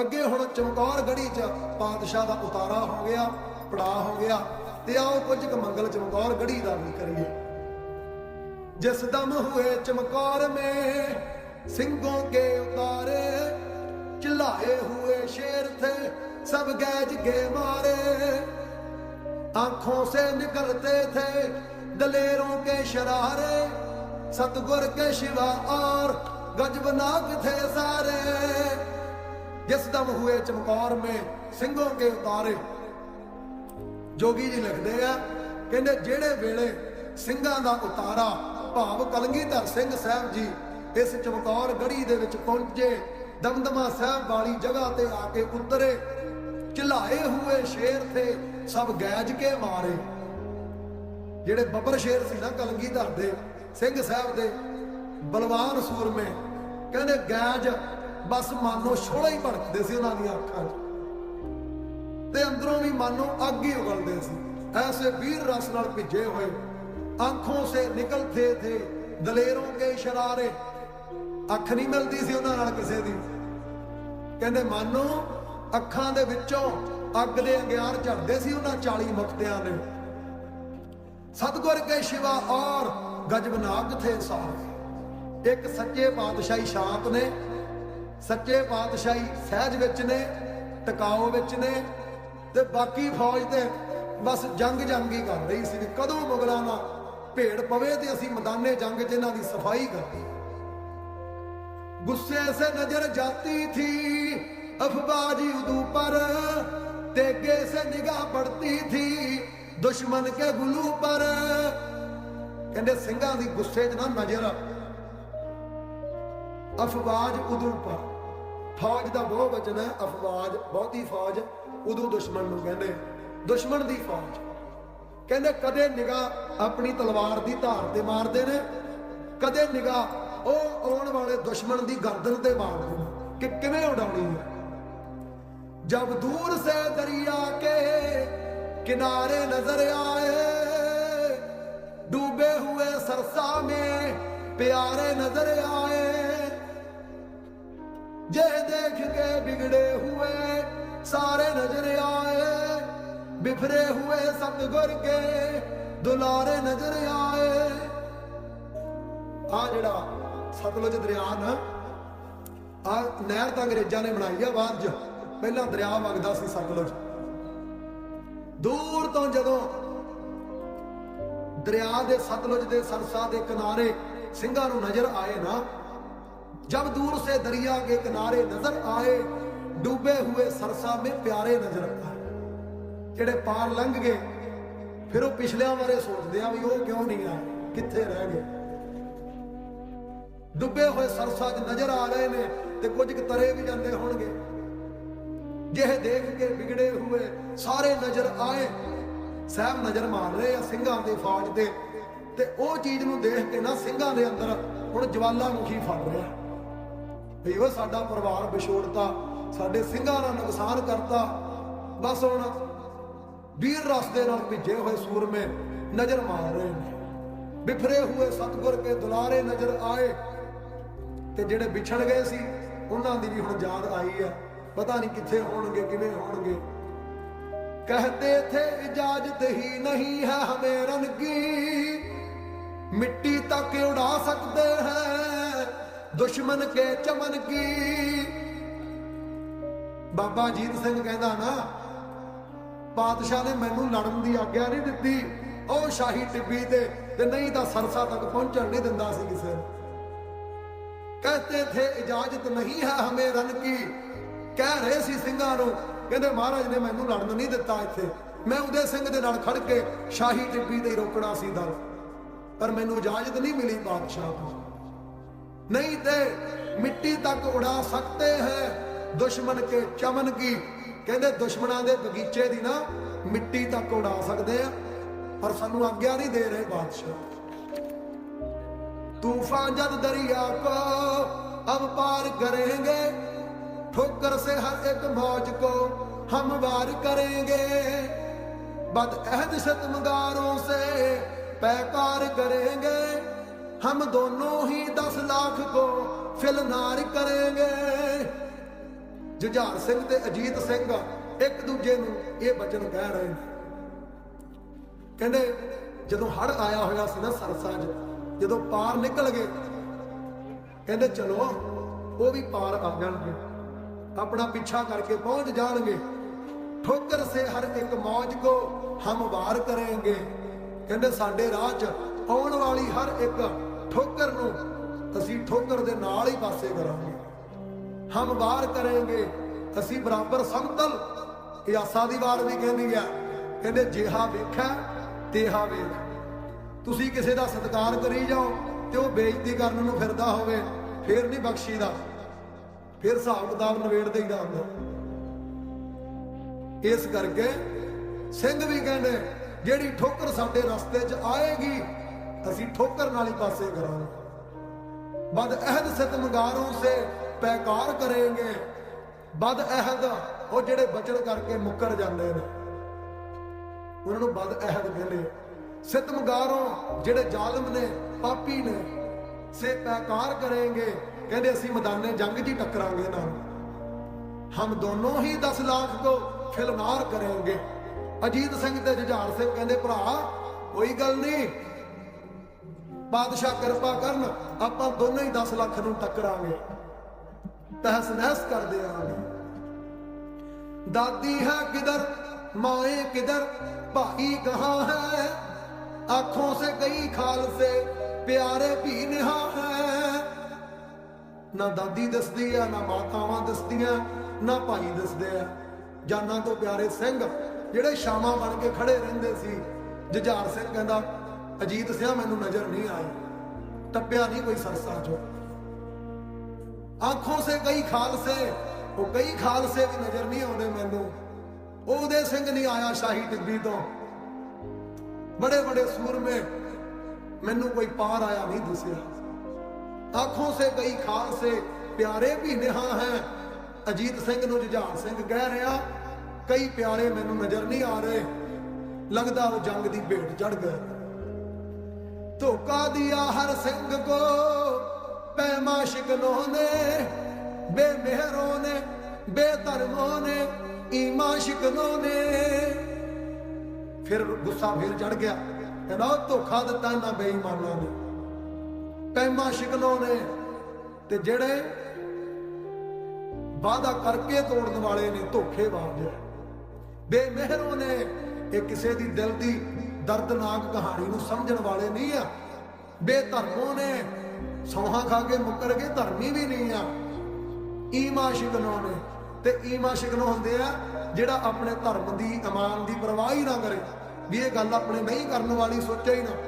ਅੱਗੇ ਹੁਣ ਚਮਕੌਰ ਗੜੀ 'ਚ ਪਾਤਸ਼ਾਹ ਦਾ ਉਤਾਰਾ ਹੋ ਗਿਆ ਪੜਾ ਹੋ ਗਿਆ ਤੇ ਆਓ ਕੁਝ ਕੁ ਮੰਗਲ ਚਮਕੌਰ ਗੜੀ ਦਾ ਵੀ ਕਰੀਏ ਜਿਸ ਦਮ हुए चमकौर में सिंहों के उतारे चिल्लाए हुए शेर थे सब गैज के मारे आंखों से निकलते थे दलेरों के शरारे सतगुर के शिवा और गजबनाक थे सारे ਜਿਸ ਦਮ ਹੋਏ ਚਮਕੌਰ ਮੇ ਸਿੰਘੋਂ ਕੇ ਉਤਾਰੇ। ਜੋਗੀ ਜੀ ਲਿਖਦੇ ਆ, ਕਹਿੰਦੇ ਜਿਹੜੇ ਵੇਲੇ ਸਿੰਘਾਂ ਦਾ ਉਤਾਰਾ, ਭਾਵ ਕਲਗੀਧਰ ਸਿੰਘ ਸਾਹਿਬ ਜੀ ਇਸ ਚਮਕੌਰ ਗੜੀ ਦੇ ਵਿੱਚ ਪਹੁੰਚੇ, ਦਮਦਮਾ ਸਾਹਿਬ ਵਾਲੀ ਜਗ੍ਹਾ ਤੇ ਆ ਕੇ ਉਤਰੇ, ਚਿਲਾਏ ਹੋਏ ਸ਼ੇਰ ਤੇ ਸਭ ਗੈਜ ਕੇ ਮਾਰੇ। ਜਿਹੜੇ ਬੱਬਰ ਸ਼ੇਰ ਸੀ ਨਾ ਕਲਗੀਧਰ ਦੇ, ਸਿੰਘ ਸਾਹਿਬ ਦੇ ਬਲਵਾਨ ਸੂਰਮੇ, ਕਹਿੰਦੇ ਗੈਜ ਬਸ ਮਾਨੋ ਛੋਲਾ ਹੀ ਭੜਕਦੇ ਸੀ ਉਹਨਾਂ ਦੀਆਂ ਅੱਖਾਂ 'ਚ। ਤੇ ਅੰਦਰੋਂ ਵੀ ਮਨ ਅੱਗ ਹੀ ਉਗਲਦੇ ਸੀ। ਐਸੇ ਵੀਰ ਰਸ ਨਾਲ ਭਿੱਜੇ ਹੋਏ। ਆਂਖੋਂ ਸੇ ਨਿਕਲਦੇ ਥੇ, ਦਲੇਰੋਂ ਕੇ ਸ਼ਰਾਰੇ। ਅੱਖ ਨਹੀਂ ਮਿਲਦੀ ਸੀ ਉਹਨਾਂ ਨਾਲ ਕਿਸੇ ਦੀ। ਕਹਿੰਦੇ, ਮਨ, ਅੱਖਾਂ ਦੇ ਵਿੱਚੋਂ ਅੱਗ ਦੇ ਅੰਗਿਆਰ ਝੜਦੇ ਸੀ ਉਹਨਾਂ 40 ਮੁਕਤਿਆਂ ਨੇ ਸਤਗੁਰ ਕੇ ਸ਼ਿਵਾ ਔਰ ਗਜਬਨਾਕ ਥੇ ਸਾਹ ਇੱਕ ਸੱਚੇ ਪਾਤਸ਼ਾਹੀ ਸ਼ਾਂਤ ਨੇ ਸੱਚੇ ਪਾਤਸ਼ਾਹੀ ਸਹਿਜ ਵਿੱਚ ਨੇ ਟਿਕਾਓ ਵਿੱਚ ਨੇ ਤੇ ਬਾਕੀ ਫੌਜ ਤੇ ਬਸ ਜੰਗ ਜੰਗ ਹੀ ਕਰ ਰਹੀ ਸੀ ਕਦੋਂ ਮੁਗਲਾਂ ਦਾ ਭੇੜ ਪਵੇ ਤੇ ਅਸੀਂ ਮੈਦਾਨੇ ਜੰਗ 'ਚ ਇਹਨਾਂ ਦੀ ਸਫ਼ਾਈ ਕਰਦੀ ਗੁੱਸੇ ਸੇ ਨਜ਼ਰ ਜਾਤੀ ਥੀ ਅਫਬਾਜੀ ਉਦੂ ਪਰ ਤੇਗੇ ਸੇ ਨਿਗਾਹ ਪੜਤੀ ਥੀ ਦੁਸ਼ਮਨ ਕੇ ਗੁਲੂ ਪਰ। ਕਹਿੰਦੇ ਸਿੰਘਾਂ ਦੀ ਗੁੱਸੇ 'ਚ ਨਾ ਨਜ਼ਰ ਅਫਵਾਜ ਉਦੋਂ ਪਰ ਫੌਜ ਦਾ ਬਹੁ ਵਚਨ ਹੈ ਅਫਵਾਜ ਬਹੁਤੀ ਫੌਜ ਉਦੋਂ ਦੁਸ਼ਮਣ ਨੂੰ ਕਹਿੰਦੇ ਦੁਸ਼ਮਣ ਦੀ ਫੌਜ ਕਹਿੰਦੇ ਕਦੇ ਨਿਗਾਹ ਆਪਣੀ ਤਲਵਾਰ ਦੀ ਧਾਰ ਤੇ ਮਾਰਦੇ ਨੇ ਕਦੇ ਨਿਗਾਹ ਉਹ ਆਉਣ ਵਾਲੇ ਦੁਸ਼ਮਣ ਦੀ ਗਰਦਨ ਤੇ ਮਾਰਦੇ ਨੇ ਕਿ ਕਿਵੇਂ ਉਡਾਉਣੀ ਹੈ जब दूर से दरिया के किनारे नजर आए डूबे हुए सरसा में प्यारे नजर आए ਜੇ ਦੇਖ ਕੇ ਵਿਗੜੇ ਹੋਏ, ਸਾਰੇ ਨਜ਼ਰ ਆਏ ਬਿਫਰੇ ਹੋਏ ਸਤਗੁਰ ਕੇ, ਦੁਲਾਰੇ ਨਜ਼ਰ ਆਏ। ਆ ਜਿਹੜਾ ਸਤਲੁਜ ਦਰਿਆ ਨਾ ਆ ਨਹਿਰ ਤਾਂ ਅੰਗਰੇਜ਼ਾਂ ਨੇ ਬਣਾਈ ਆ ਬਾਅਦ ਚ। ਪਹਿਲਾਂ ਦਰਿਆ ਵਗਦਾ ਸੀ ਸਤਲੁਜ। ਦੂਰ ਤੋਂ ਜਦੋਂ ਦਰਿਆ ਦੇ ਸਤਲੁਜ ਦੇ ਸਰਸਾ ਦੇ ਕਿਨਾਰੇ ਸਿੰਘਾਂ ਨੂੰ ਨਜ਼ਰ ਆਏ ਨਾ जब दूर से दरिया के किनारे नजर आए डूबे हुए सरसा में प्यारे नजर आए ਜਿਹੜੇ ਪਾਰ ਲੰਘ ਗਏ ਫਿਰ ਉਹ ਪਿਛਲਿਆਂ ਬਾਰੇ ਸੋਚਦੇ ਆ ਵੀ ਉਹ ਕਿਉਂ ਨਹੀਂ ਆਏ ਕਿੱਥੇ ਰਹਿ ਗਏ ਡੁੱਬੇ ਹੋਏ ਸਰਸਾ 'ਚ ਨਜ਼ਰ ਆ ਰਹੇ ਨੇ ਤੇ ਕੁਝ ਕੁ ਤਰੇ ਵੀ ਜਾਂਦੇ ਹੋਣਗੇ ਜਿਹੇ ਦੇਖ ਕੇ ਵਿਗੜੇ ਹੋਏ ਸਾਰੇ ਨਜ਼ਰ ਆਏ ਸਾਹਿਬ ਨਜ਼ਰ ਮਾਰ ਰਹੇ ਆ ਸਿੰਘਾਂ ਦੇ ਫੌਜ ਤੇ ਤੇ ਉਹ ਚੀਜ਼ ਨੂੰ ਦੇਖ ਕੇ ਨਾ ਸਿੰਘਾਂ ਦੇ ਅੰਦਰ ਹੁਣ ਜਵਾਲਾਮੁਖੀ ਫੜ ਰਿਹਾ ਵੀ ਉਹ ਸਾਡਾ ਪਰਿਵਾਰ ਵਿਛੋੜਤਾ, ਸਾਡੇ ਸਿੰਘਾਂ ਦਾ ਨੁਕਸਾਨ ਕਰਤਾ। ਬਸ ਹੁਣ ਵੀਰ ਰਸ ਦੇ ਨਾਲ ਭਿੱਜੇ ਹੋਏ ਸੂਰਮੇ ਨਜ਼ਰ ਮਾਰ ਰਹੇ ਨੇ। ਬਿਫਰੇ ਹੋਏ ਸਤਗੁਰ ਕੇ ਦੁਲਾਰੇ ਨਜ਼ਰ ਆਏ। ਤੇ ਜਿਹੜੇ ਵਿਛੜ ਗਏ ਸੀ, ਉਹਨਾਂ ਦੀ ਵੀ ਹੁਣ ਯਾਦ ਆਈ ਹੈ। ਪਤਾ ਨਹੀਂ ਕਿੱਥੇ ਹੋਣਗੇ, ਕਿਵੇਂ ਹੋਣਗੇ। ਕਹਤੇ ਥੇ ਇਜਾਜ਼ਤ ਹੀ ਨਹੀਂ ਹੈ ਹਮੇ ਰੰਗੀ। ਮਿੱਟੀ ਤੱਕ ਉਡਾ ਸਕਦੇ ਹੈ। ਦੁਸ਼ਮਣ ਕੇ ਚਮਨ ਕੀ? ਬਾਬਾ ਜੀਤ ਸਿੰਘ ਕਹਿੰਦਾ ਨਾ, ਪਾਤਸ਼ਾਹ ਨੇ ਮੈਨੂੰ ਲੜਨ ਦੀ ਆਗਿਆ ਨਹੀਂ ਦਿੱਤੀ। ਉਹ ਸ਼ਾਹੀ ਟਿੱਬੀ ਤੇ ਤੇ ਨਹੀਂ ਤਾਂ ਸਰਸਾ ਤੱਕ ਪਹੁੰਚਣ ਨਹੀਂ ਦਿੰਦਾ ਸੀ ਕਿਸੇ ਕਹਤੇ ਥੇ ਇਜਾਜ਼ਤ ਨਹੀਂ ਹੈ ਹਮੇ ਰਨ ਕੀ? ਕਹਿ ਰਹੇ ਸੀ ਸਿੰਘਾਂ ਨੂੰ, ਕਹਿੰਦੇ, ਮਹਾਰਾਜ ਨੇ ਮੈਨੂੰ ਲੜਨ ਨਹੀਂ ਦਿੱਤਾ ਇੱਥੇ। ਮੈਂ ਉਹਦੇ ਸਿੰਘ ਦੇ ਨਾਲ ਖੜ ਕੇ ਸ਼ਾਹੀ ਟਿੱਬੀ ਤੇ ਰੋਕਣਾ ਸੀ ਦਲ। ਪਰ ਮੈਨੂੰ ਇਜਾਜ਼ਤ ਨਹੀਂ ਮਿਲੀ ਬਾਦਸ਼ਾਹ ਤੋਂ। ਨਹੀਂ ਤੇ ਮਿੱਟੀ ਤੱਕ ਉਡਾ ਸਕਤੇ ਹੈ ਦੁਸ਼ਮਨ ਕੇ ਚਮਨ ਕੀ ਕਹਿੰਦੇ ਦੁਸ਼ਮਣਾਂ ਦੇ ਬਗੀਚੇ ਦੀ ਨਾ ਮਿੱਟੀ ਤੱਕ ਉਡਾ ਸਕਦੇ ਆ ਪਰ ਸਾਨੂੰ ਆਗਿਆ ਨਹੀਂ ਦੇ ਰਹੇ ਬਾਦਸ਼ਾਹ तूफान जब दरिया को अब पार करेंगे ठोकर से हर एक मौज को हम वार करेंगे बद अहद शतमगारों से पैकार करेंगे हम दोनों ही दस लाख को फिलनार करेंगे ਜੁਝਾਰ ਸਿੰਘ ਤੇ ਅਜੀਤ ਸਿੰਘ ਇੱਕ ਦੂਜੇ ਨੂੰ ਇਹ ਬਚਨ ਕਹਿ ਰਹੇ ਨੇ ਕਹਿੰਦੇ ਜਦੋਂ ਹੜ ਆਇਆ ਹੋਇਆ ਸੀ ਨਾ ਸਰਸਾ 'ਚ ਜਦੋਂ ਪਾਰ ਨਿਕਲ ਗਏ ਕਹਿੰਦੇ ਚਲੋ ਉਹ ਵੀ ਪਾਰ ਆ ਜਾਣਗੇ ਆਪਣਾ ਪਿੱਛਾ ਕਰਕੇ ਪਹੁੰਚ ਜਾਣਗੇ ਠੋਕਰ ਸੇ ਹਰ ਇੱਕ ਮੌਜ ਕੋ ਹਮ ਵਾਰ ਕਰਾਂਗੇ ਕਹਿੰਦੇ ਸਾਡੇ ਰਾਹ 'ਚ ਆਉਣ ਵਾਲੀ ਹਰ ਇੱਕ ਠੋਕਰ ਨੂੰ ਅਸੀਂ ਠੋਕਰ ਦੇ ਨਾਲ ਹੀ ਪਾਸੇ ਕਰਾਂਗੇ। ਹਮ ਵਾਰ ਕਰਾਂਗੇ, ਅਸੀਂ ਬਰਾਬਰ ਸਮਤਲ। ਇਹ ਆਸਾ ਦੀ ਵਾਰ ਵੀ ਕਹਿੰਦੀ ਆ, ਕਹਿੰਦੇ ਜਿਹਾ ਵੇਖਿਆ ਤੇਹਾ ਵੇਖ। ਤੁਸੀਂ ਕਿਸੇ ਦਾ ਸਤਿਕਾਰ ਕਰੀ ਜਾਓ ਤੇ ਉਹ ਬੇਇੱਜ਼ਤੀ ਕਰਨ ਨੂੰ ਫਿਰਦਾ ਹੋਵੇ, ਫੇਰ ਨਹੀਂ ਬਖਸ਼ੀਦਾ। ਫਿਰ ਹਿਸਾਬ ਕਿਤਾਬ ਨਵੇੜ ਦੇਈਦਾ ਹੁੰਦਾ। ਇਸ ਕਰਕੇ ਸਿੰਘ ਵੀ ਕਹਿੰਦੇ, ਜਿਹੜੀ ਠੋਕਰ ਸਾਡੇ ਰਸਤੇ 'ਚ ਆਏਗੀ ਅਸੀਂ ਠੋਕਰ ਨਾਲ ਹੀ ਪਾਸੇ ਕਰਾਂਗੇ ਬਦ ਅਹਿਦ ਸਤਮਗਾਰੋਂ ਸੇ ਪੈਕਾਰ ਕਰਾਂਗੇ। ਬਦ ਅਹਿਦ, ਉਹ ਜਿਹੜੇ ਬਚਣ ਕਰਕੇ ਮੁੱਕਰ ਜਾਂਦੇ ਨੇ। ਉਹਨਾਂ ਨੂੰ ਬਦ ਅਹਿਦ ਕਹਿੰਦੇ ਸਤਮਗਾਰੋਂ ਜਿਹੜੇ ਜ਼ਾਲਮ ਨੇ, ਪਾਪੀ ਨੇ, ਸੇ ਪੈਕਾਰ ਕਰਾਂਗੇ। ਕਹਿੰਦੇ ਅਸੀਂ ਮੈਦਾਨੇ ਜੰਗ 'ਚ ਹੀ ਟੱਕਰਾਂਗੇ ਇਹਨਾਂ ਹਮ ਦੋਨੋਂ ਹੀ 10 ਲੱਖ ਕੋ ਫਿਲਮਾਰ ਕਰਾਂਗੇ। ਅਜੀਤ ਸਿੰਘ ਤੇ ਜੁਝਾਰ ਸਿੰਘ ਕਹਿੰਦੇ, ਭਰਾ, ਕੋਈ ਗੱਲ ਨਹੀਂ ਬਾਦਸ਼ਾਹ ਕਿਰਪਾ ਕਰਨ, ਆਪਾਂ ਦੋਨੇ ਹੀ 10 ਲੱਖ ਨੂੰ ਟੱਕਰਾਂਗੇ। ਤਹਿਸ ਨਹਿਸ ਕਰ ਦੇਵਾਂਗੇ ਦਾਦੀ ਹੈ ਕਿਧਰ ਮਾਏ ਕਿਧਰ, ਭਾਈ ਕਹਾਂ ਹੈ? ਆਖੋਂ ਸੇ ਗਈ ਖਾਲਸੇ, ਪਿਆਰੇ ਵੀ ਨਿਹਾ ਹੈ। ਨਾ ਦਾਦੀ ਦਿਸਦੀ ਆ ਨਾ ਮਾਤਾਵਾਂ ਦਿਸਦੀਆਂ, ਨਾ ਭਾਈ ਦਿਸਦੇ ਆ। ਜਾਨਾਂ ਤੋਂ ਪਿਆਰੇ ਸਿੰਘ, ਜਿਹੜੇ ਸ਼ਾਮਾਂ ਬਣ ਕੇ ਖੜੇ ਰਹਿੰਦੇ ਸੀ, ਜੁਝਾਰ ਸਿੰਘ ਕਹਿੰਦਾ ਅਜੀਤ ਸਿਆ ਮੈਨੂੰ ਨਜ਼ਰ ਨਹੀਂ ਆਈ। ਟੱਪਿਆ ਨਹੀਂ ਕੋਈ ਸਰਸਾ ਚੋਂ। ਆਂਖੋਂ ਸੇ ਕਈ ਖਾਲਸੇ, ਉਹ ਕਈ ਖਾਲਸੇ ਵੀ ਨਜ਼ਰ ਨਹੀਂ ਆਉਂਦੇ ਮੈਨੂੰ। ਉਹਦੇ ਸਿੰਘ ਨਹੀਂ ਆਇਆ ਸ਼ਾਹੀ ਟਿੱਬੀ ਤੋਂ। ਬੜੇ ਬੜੇ ਸੂਰਮੇ, ਮੈਨੂੰ ਕੋਈ ਪਾਰ ਆਇਆ ਨਹੀਂ ਦਿਸਿਆ। ਆਂਖੋਂ ਸੇ ਕਈ ਖਾਲਸੇ, ਪਿਆਰੇ ਵੀ ਨਿਹਾ ਹੈ। ਅਜੀਤ ਸਿੰਘ ਨੂੰ ਜੁਝਾਰ ਸਿੰਘ ਕਹਿ ਰਿਹਾ, ਕਈ ਪਿਆਰੇ ਮੈਨੂੰ ਨਜ਼ਰ ਨਹੀਂ ਆ ਰਹੇ। ਲੱਗਦਾ ਉਹ ਜੰਗ ਦੀ ਭੇਟ ਚੜ ਗਏ। ਧੋਖਾ ਦਿਆ ਹਰ ਸਿੰਘ ਕੋ। ਪੈਮਾ ਸ਼ਿਕਨੋਂ ਨੇ, ਬੇਮਿਹਰੋਂ ਨੇ, ਬੇਧਰਮੋਂ ਨੇ, ਈਮਾ ਸ਼ਿਕਨੋਂ ਨੇ। ਫਿਰ ਗੁੱਸਾ ਫਿਰ ਚੜ ਗਿਆ। ਕਹਿੰਦਾ ਧੋਖਾ ਦਿੱਤਾ ਇਹਨਾਂ ਬੇਈਮਾਨਾਂ ਨੇ। ਪੈਮਾ ਸ਼ਿਕਨੋਂ ਨੇ ਤੇ ਜਿਹੜੇ ਵਾਦਾ ਕਰਕੇ ਤੋੜਨ ਵਾਲੇ ਨੇ, ਧੋਖੇ ਧੋਖੇਬਾਜ਼ ਬੇਮਿਹਰੋਂ ਨੇ, ਇਹ ਕਿਸੇ ਦੀ ਦਿਲ ਦੀ ਦਰਦਨਾਕ ਕਹਾਣੀ ਨੂੰ ਸਮਝਣ ਵਾਲੇ ਨਹੀਂ ਆ। ਬੇਧਰਮੋਂ ਨੇ ਸੌਹਾਂ ਖਾ ਕੇ ਮੁੱਕਰ ਗਏ, ਧਰਮੀ ਵੀ ਨਹੀਂ ਆ। ਈਮਾ ਸ਼ਿਕਨੋਂ ਨੇ। ਤੇ ਈਮਾ ਸ਼ਿਕਨੋਂ ਹੁੰਦੇ ਆ ਜਿਹੜਾ ਆਪਣੇ ਧਰਮ ਦੀ, ਇਮਾਨ ਦੀ ਪਰਵਾਹ ਹੀ ਨਾ ਕਰੇ। ਵੀ ਇਹ ਗੱਲ ਆਪਣੇ ਨਹੀਂ ਕਰਨ ਵਾਲੀ, ਸੋਚਿਆ ਹੀ ਨਾ।